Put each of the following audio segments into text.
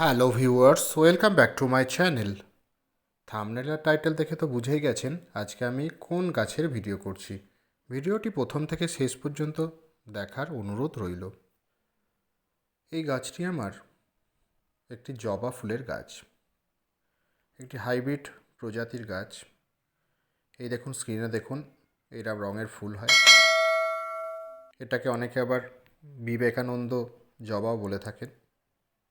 Hello viewers, welcome back to my channel. Thumbnail R title দেখে তো বুঝেই গেছেন আজকে আমি কোন গাছের ভিডিও করছি। ভিডিওটি প্রথম থেকে শেষ পর্যন্ত দেখার অনুরোধ রইল। এই গাছটি আমার একটি জবা ফুলের গাছ। একটি হাইব্রিড প্রজাতির গাছ। এই দেখুন স্ক্রিনে দেখুন এরম রঙের ফুল হয়। এটাকে অনেকে আবার বিবেকানন্দ জবাও বলে থাকেন।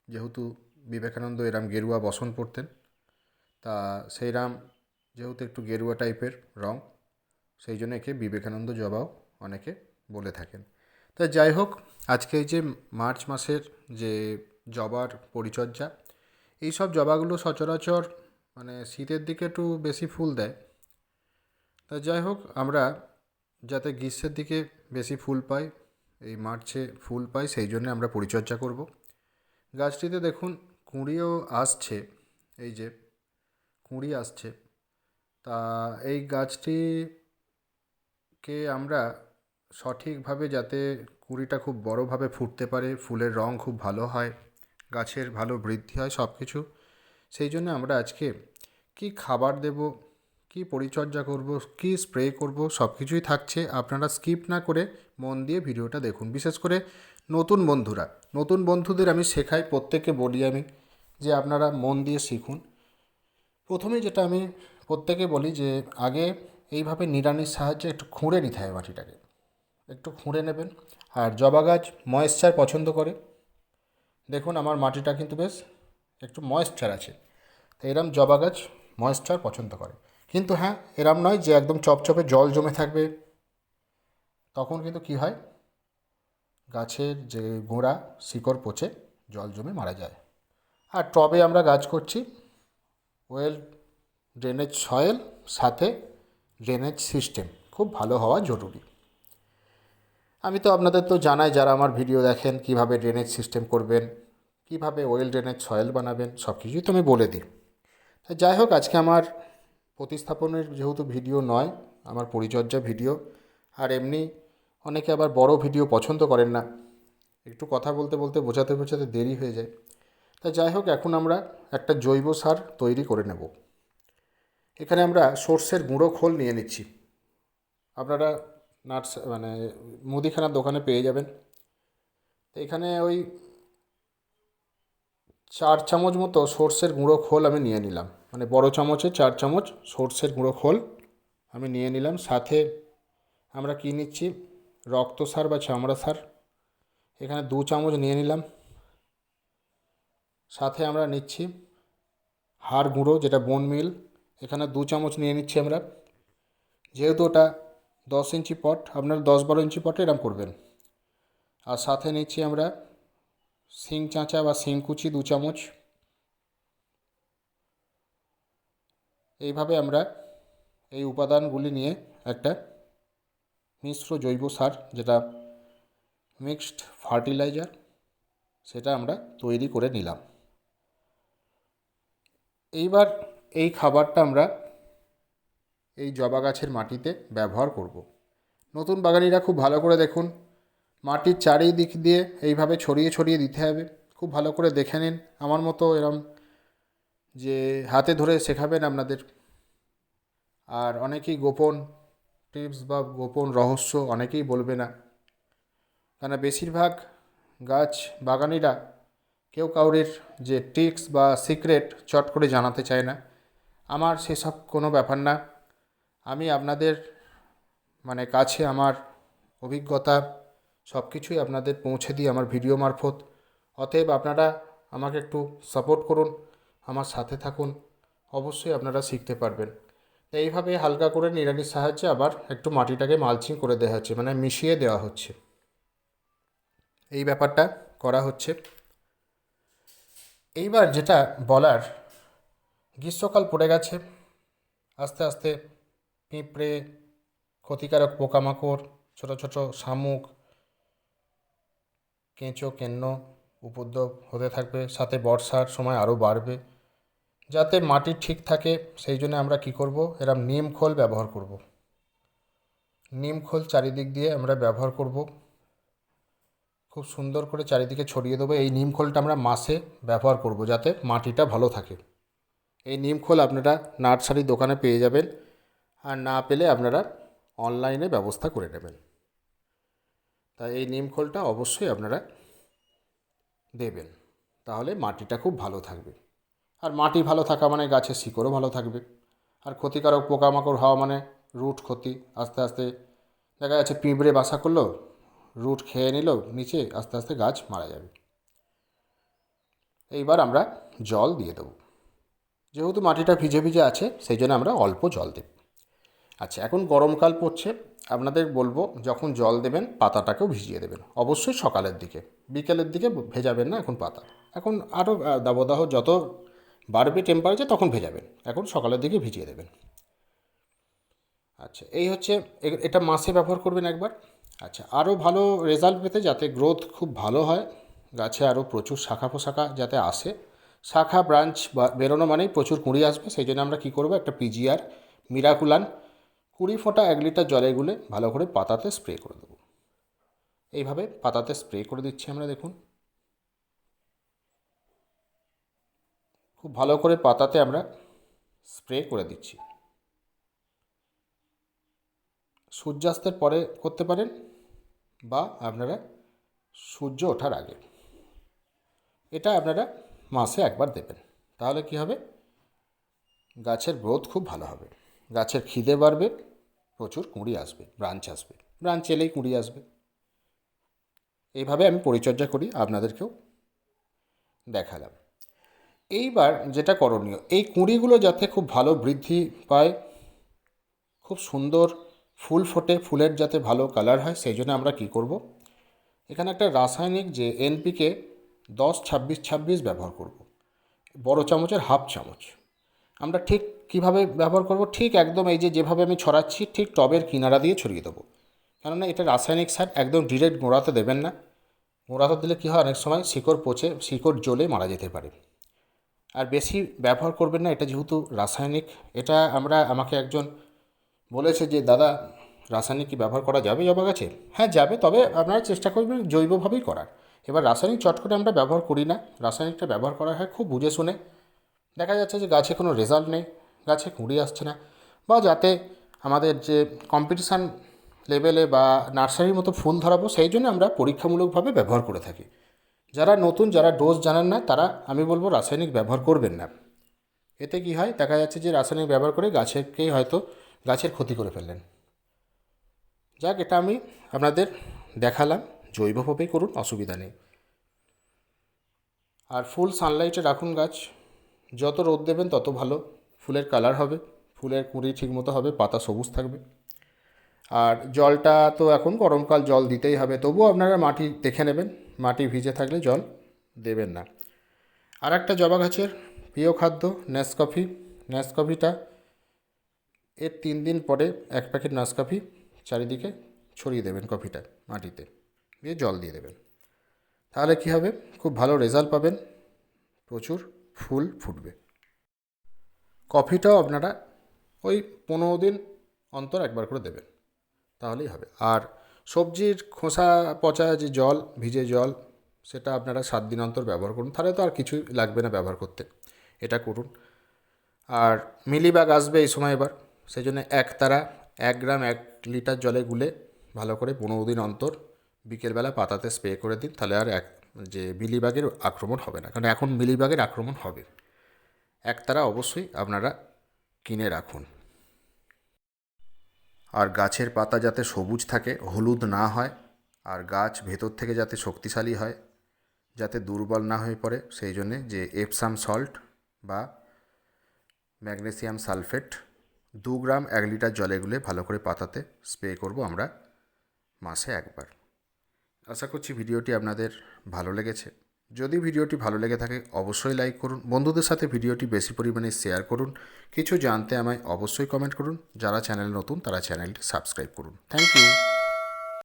যেহেতু বিবেকানন্দ এরাম গেরুয়া বসন পড়তেন তা সেই রাম যেহেতু একটু গেরুয়া টাইপের রং, সেই জন্য একে বিবেকানন্দ জবাও অনেকে বলে থাকেন। তা যাই হোক, আজকে যে মার্চ মাসের যে জবার পরিচর্যা, এই সব জবাগুলো সচরাচর মানে শীতের দিকে একটু বেশি ফুল দেয়। তা যাই হোক, আমরা যাতে গ্রীষ্মের দিকে বেশি ফুল পাই, এই মার্চে ফুল পাই, সেই জন্য আমরা পরিচর্যা করব। গাছটিতে দেখুন কুঁড়িও আসছে, এই যে কুঁড়ি আসছে, তা এই গাছটিকে আমরা সঠিকভাবে যাতে কুঁড়িটা খুব বড়োভাবে ফুটতে পারে, ফুলের রং খুব ভালো হয়, গাছের ভালো বৃদ্ধি হয় সব কিছু সেই জন্য আমরা আজকে কি খাবার দেব, কি পরিচর্যা করব, কি স্প্রে করব সব কিছুই থাকছে, আপনারা স্কিপ না করে মন দিয়ে ভিডিওটা দেখুন। বিশেষ করে নতুন বন্ধুরা, নতুন বন্ধুদের আমি শেখাই, প্রত্যেককে বলি আমি যে আপনারা মন দিয়ে শিখুন। প্রথমে যেটা আমি প্রত্যেকে বলি যে আগে এইভাবে নিড়ানির সাহায্যে একটু খুঁড়ে নিতে হয় মাটিটাকে। একটু খুঁড়ে নেবেন। আর জবা গাছ ময়েশ্চার পছন্দ করে। দেখুন আমার মাটিটা কিন্তু বেশ একটু ময়েশ্চার আছে। তো এরম জবা গাছ ময়েশ্চার পছন্দ করে। কিন্তু হ্যাঁ এরম নয় যে একদম চপচপে জল জমে থাকবে। তখন কিন্তু কি হয়? গাছের যে গোড়া, শিকড় পচে জল জমে মারা যায়। আর টবে আমরা গাছ করছি। ওয়েল ড্রেনেজ সয়েল, সাথে ড্রেনেজ সিস্টেম। খুব ভালো হওয়া জরুরি। আমি তো আপনাদের তো জানাই, যারা আমার ভিডিও দেখেন, কীভাবে ড্রেনেজ সিস্টেম করবেন, কীভাবে ওয়েল ড্রেনেজ সয়েল বানাবেন সব কিছুই তো আমি বলে দিই। যাই হোক, আজকে আমার প্রতিস্থাপনের যেহেতু ভিডিও নয়, আমার পরিচর্যা ভিডিও, আর এমনি অনেকে আবার বড় ভিডিও পছন্দ করেন না। একটু কথা বলতে বলতে বোঝাতে বোঝাতে দেরি হয়ে যায়। তা যাই হোক, এখন আমরা একটা জৈব সার তৈরি করে নেব। এখানে আমরা সর্ষের গুঁড়ো খোল নিয়ে নিচ্ছি। আপনারা নাটস মানে মুদিখানার দোকানে পেয়ে যাবেন। তো এখানে ওই চার চামচ মতো সর্ষের গুঁড়ো খোল আমি নিয়ে নিলাম। মানে বড় চামচে চার চামচ সর্ষের গুঁড়ো খোল আমি নিয়ে নিলাম। সাথে আমরা কী নিচ্ছি? রক্ত সার বা চামড়া সার। এখানে দু চামচ নিয়ে নিলাম। সাথে আমরা নিচ্ছি হাড় গুঁড়ো, যেটা বোন মিল এখানে দু চামচ নিয়ে নিচ্ছি আমরা। যেহেতু ওটা দশ ইঞ্চি পট, আপনার দশ বারো ইঞ্চি পটে এরম করবেন। আর সাথে নিচ্ছি আমরা শিং চাঁচা বা শিংকুচি দু চামচ। এইভাবে আমরা এই উপাদানগুলি নিয়ে একটা মিশ্র জৈব সার যেটা মিক্সড ফার্টিলাইজার সেটা আমরা তৈরি করে নিলাম। এইবার এই খাবারটা আমরা এই জবা গাছের মাটিতে ব্যবহার করব। নতুন বাগানিরা খুব ভালো করে দেখুন, মাটির চারিদিক দিয়ে এইভাবে ছড়িয়ে ছড়িয়ে দিতে হবে। খুব ভালো করে দেখে নিন, আমার মতো এরম যে হাতে ধরে শেখাবেন আপনাদের। আর অনেকেই গোপন টিপস বা গোপন রহস্য অনেকেই বলবে না। কেন বেশিরভাগ গাছ বাগানিরা কেউ কাউরের যে ট্রিক্স বা সিক্রেট চট করে জানাতে চায় না। আমার সেসব কোনো ব্যাপার না। আমি আপনাদের মানে কাছে আমার অভিজ্ঞতা সব কিছুই আপনাদের পৌঁছে দিই আমার ভিডিও মারফত। অতএব আপনারা আমাকে একটু সাপোর্ট করুন, আমার সাথে থাকুন। অবশ্যই আপনারা শিখতে পারবেন। এইভাবে হালকা করে নিড়ানির সাহায্যে আবার একটু মাটিটাকে মালচিং করে দেওয়া হচ্ছে মানে মিশিয়ে দেওয়া হচ্ছে। এই ব্যাপারটা করা হচ্ছে। এইবার যেটা বলার, গ্রীষ্মকাল পড়ে গেছে। আস্তে আস্তে পিঁপড়ে, ক্ষতিকারক পোকামাকড়, ছোটো ছোটো শামুক, কেঁচো, কেন্ন উপদ্রব হতে থাকবে। সাথে বর্ষার সময় আরও বাড়বে। যাতে মাটি ঠিক থাকে, সেই জন্য আমরা কী করব? এরম নিম খোল ব্যবহার করব। নিম খোল চারিদিক দিয়ে আমরা ব্যবহার করব। খুব সুন্দর করে চারিদিকে ছড়িয়ে দেবো। এই নিম খোলটা আমরা মাসে ব্যবহার করব, যাতে মাটিটা ভালো থাকে। এই নিম খোল আপনারা নার্সারি দোকানে পেয়ে যাবেন। আর না পেলে আপনারা অনলাইনে ব্যবস্থা করে নেবেন। তাই এই নিম খোলটা অবশ্যই আপনারা দেবেন। তাহলে মাটিটা খুব ভালো থাকবে। আর মাটি ভালো থাকা মানে গাছের শিকড়ও ভালো থাকবে। আর ক্ষতিকারক পোকামাকড় হওয়া মানে রুট ক্ষতি, আস্তে আস্তে দেখা যাচ্ছে পিঁপড়ে বাসা করল, রুট খেয়ে নিল, নিচে আস্তে আস্তে গাছ মারা যাবে। এইবার আমরা জল দিয়ে দেবো। যেহেতু মাটিটা ভিজে ভিজে আছে, সেই জন্য আমরা অল্প জল দেব। আচ্ছা এখন গরমকাল পড়ছে, আপনাদের বলব যখন জল দেবেন, পাতাটাকেও ভিজিয়ে দেবেন। অবশ্যই সকালের দিকে, বিকেলের দিকে ভেজাবেন না এখন পাতা। এখন আরও দাবদাহ যত বাড়বে টেম্পারেচার তখন ভেজাবেন। এখন সকালের দিকে ভিজিয়ে দেবেন। আচ্ছা এই হচ্ছে এটা মাসে ব্যবহার করবেন একবার। আচ্ছা আরও ভালো রেজাল্ট পেতে যাতে গ্রোথ খুব ভালো হয়, গাছে আরও প্রচুর শাখা পোশাখা যাতে আসে। শাখা ব্রাঞ্চ বা বেরোনো মানেই প্রচুর কুঁড়ি আসবে, সেই জন্য আমরা কী করব, একটা পিজিআর মিরাকুলান কুড়ি ফোঁটা এক লিটার জলে গুলে ভালো করে পাতাতে স্প্রে করে দেবো। এইভাবে পাতাতে স্প্রে করে দিচ্ছি আমরা, দেখুন। খুব ভালো করে পাতাতে আমরা স্প্রে করে দিচ্ছি। সূর্যাস্তের পরে করতে পারেন বা আপনারা সূর্য ওঠার আগে। এটা আপনারা মাসে একবার দেবেন। তাহলে কি হবে? গাছের গ্রোথ খুব ভালো হবে। গাছের খিদে বাড়বে, প্রচুর কুঁড়ি আসবে, ব্রাঞ্চ আসবে। ব্রাঞ্চ এলেই কুঁড়ি আসবে। এইভাবে আমি পরিচর্যা করি, আপনাদেরকেও দেখালাম। এইবার যেটা করণীয়, এই কুঁড়িগুলো যাতে খুব ভালো বৃদ্ধি পায়, খুব সুন্দর ফুল ফোটে, ফুলের যাতে ভালো কালার হয়, সেই জন্য আমরা কী করব? এখানে একটা রাসায়নিক যে এনপিকে দশ, ছাব্বিশ ছাব্বিশ ব্যবহার করব। বড় চামচের হাফ চামচ। আমরা ঠিক কীভাবে ব্যবহার করব? ঠিক একদম এই যে যেভাবে আমি ছড়াচ্ছি, ঠিক টবের কিনারা দিয়ে ছড়িয়ে দেবো। কেননা এটা রাসায়নিক সার, একদম ডিরেক্ট গোড়াতে দেবেন না। গোড়াতে দিলে কী হয়? অনেক সময় শিকড় পচে, শিকড় জ্বলে মারা যেতে পারে। আর বেশি ব্যবহার করবেন না, এটা যেহেতু রাসায়নিক। এটা আমরা, আমাকে একজন বলেছে যে, দাদা, রাসায়নিক কি ব্যবহার করা যাবে জবা গাছে? হ্যাঁ যাবে, তবে আপনারা চেষ্টা করবেন জৈবভাবেই করার। এবার রাসায়নিক চট করে আমরা ব্যবহার করি না। রাসায়নিকটা ব্যবহার করা হয় খুব বুঝে শুনে। দেখা যাচ্ছে যে, গাছে কোনো রেজাল্ট নেই, গাছে কুঁড়ি আসছে না। বা যাতে আমাদের যে কম্পিটিশান লেভেলে বা নার্সারির মতো ফুল ধরাবো, সেই জন্য আমরা পরীক্ষামূলকভাবে ব্যবহার করে থাকি। যারা নতুন, যারা ডোজ জানেন না, তারা, আমি বলব, রাসায়নিক ব্যবহার করবেন না। এতে কি হয়? দেখা যাচ্ছে যে রাসায়নিক ব্যবহার করে গাছেরকেই হয়তো গাছের ক্ষতি করে ফেললেন। যাক, এটা আমি আপনাদের দেখালাম। জৈবভাবেই করুন, অসুবিধা নেই। আর ফুল সানলাইটে রাখুন গাছ। যত রোদ দেবেন, তত ভালো। ফুলের কালার হবে। ফুলের কুঁড়ি ঠিকমতো হবে, পাতা সবুজ থাকবে। আর জলটা তো এখন গরমকাল, জল দিতেই হবে। তবুও আপনারা মাটি দেখে নেবেন, মাটি ভিজে থাকলে জল দেবেন না। আর একটা জবা গাছের প্রিয় খাদ্য নেসকফি নেসকফিটা এর তিন দিন পরে এক প্যাকেট নাসকফি চারিদিকে ছড়িয়ে দেবেন কফিটা মাটিতে, দিয়ে জল দিয়ে দেবেন। তাহলে কী হবে? খুব ভালো রেজাল্ট পাবেন, প্রচুর ফুল ফুটবে। কফিটাও আপনারা ওই পনেরো দিন অন্তর একবার করে দেবেন। তাহলেই হবে। আর সবজির খোসা পচা যে জল, ভিজে জল, সেটা আপনারা সাত দিন অন্তর ব্যবহার করুন। তাহলে তো আর কিছুই লাগবে না ব্যবহার করতে। এটা করুন। আর মিলিবাগ আসবে এই সময় এবার। সেই জন্য এক তারা, এক গ্রাম এক লিটার জলে গুলে ভালো করে পনেরো দিন অন্তর বিকেলবেলা পাতাতে স্প্রে করে দিন। তাহলে আর এক যে মিলিবাগের আক্রমণ হবে না। কারণ এখন মিলিবাগের আক্রমণ হবে। এক তারা অবশ্যই আপনারা কিনে রাখুন। আর গাছের পাতা যাতে সবুজ থাকে, হলুদ না হয়, আর গাছ ভেতর থেকে যাতে শক্তিশালী হয়, যাতে দুর্বল না হয়ে পড়ে, সেই জন্যে যে এপসাম সল্ট বা ম্যাগনেসিয়াম সালফেট দু গ্রাম এক লিটার জলে গুলে ভালো করে পাতাতে স্প্রে করব আমরা মাসে একবার। আশা করছি ভিডিওটি আপনাদের ভালো লেগেছে। যদি ভিডিওটি ভালো লেগে থাকে, অবশ্যই লাইক করুন। বন্ধুদের সাথে ভিডিওটি বেশি পরিমাণে শেয়ার করুন। কিছু জানতে আমায় অবশ্যই কমেন্ট করুন। যারা চ্যানেল নতুন, তারা চ্যানেলটি সাবস্ক্রাইব করুন। Thank you